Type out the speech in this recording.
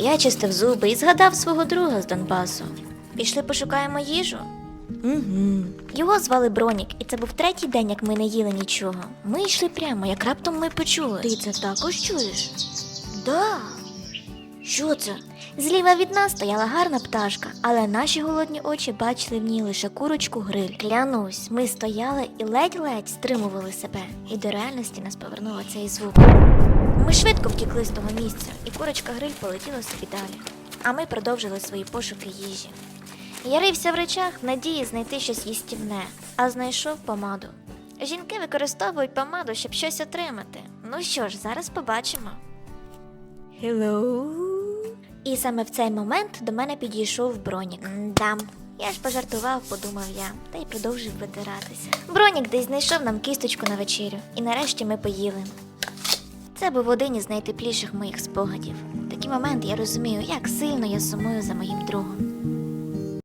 Я чистив зуби і згадав свого друга з Донбасу. Пішли пошукаємо їжу. Угу. Його звали Бронік, і це був третій день, як ми не їли нічого. Ми йшли прямо, як раптом ми почули. Ти це також чуєш? Да. Що це? Зліва від нас стояла гарна пташка, але наші голодні очі бачили в ній лише курочку гриль. Клянусь, ми стояли і ледь-ледь стримували себе, і до реальності нас повернуло цей звук. Ми швидко втікли з того місця, і курочка гриль полетіла собі далі. А ми продовжили свої пошуки їжі. Я рився в речах в надії знайти щось їстівне, а знайшов помаду. Жінки використовують помаду, щоб щось отримати. Ну що ж, зараз побачимо. Hello. І саме в цей момент до мене підійшов Бронік. Дам. Я ж пожартував, подумав я, та й продовжив витиратися. Бронік десь знайшов нам кісточку на вечерю, і нарешті ми поїли. Це був один із найтепліших моїх спогадів. В такий момент я розумію, як сильно я сумую за моїм другом.